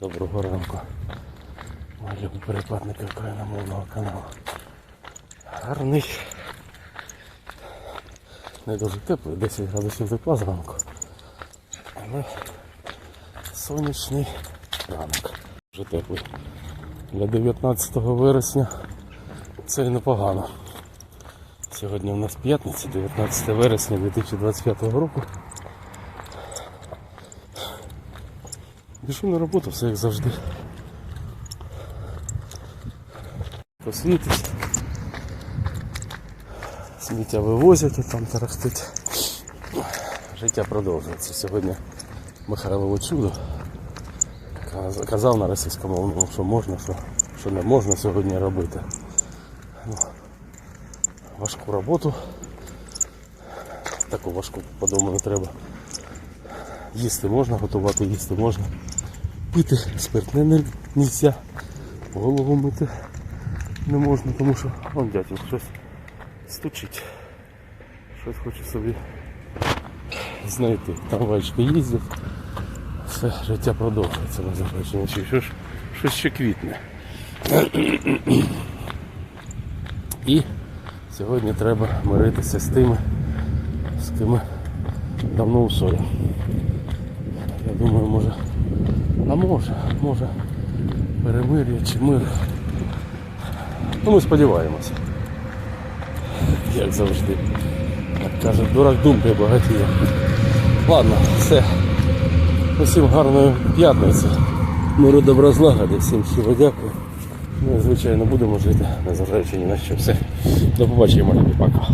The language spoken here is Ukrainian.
Доброго ранку. Любі перекладники україномовного каналу. Гарний. Не дуже теплий, 10 градусів тепла зранку. Але сонячний ранок. Вже теплий. Для 19 вересня це і непогано. Сьогодні у нас п'ятниця, 19 вересня 2025 року. Біжу на роботу, все як завжди. Посвітить. Сміття вивозять і там тарахтить. Життя продовжується. Сьогодні Михайлову чудо каз- казав на російськомовному, що можна, що, що не можна сьогодні робити. Ну, важку роботу. Таку важку по дому не треба. Їсти можна, готувати їсти можна. Пити спиртне не можна. Голову мити не можна, тому що вон дятел щось стучить. Щось хоче собі знайти. Там Трамвайчики їздять. Все життя продовжується на. Чи що ж щось ще квітне. І сьогодні треба миритися з тими, з ким давно у ссорі. Я думаю, може. А може, може перемир'я чи мир. Ну ми сподіваємося. Як завжди. Як кажуть, дурак думкає багатіє. Ладно, все. Усім гарної п'ятниці. Миру добра злагоди, всім щиро дякую. Ми, звичайно, будемо жити, незважаючи ні на що. Все. До побачення, мої пока.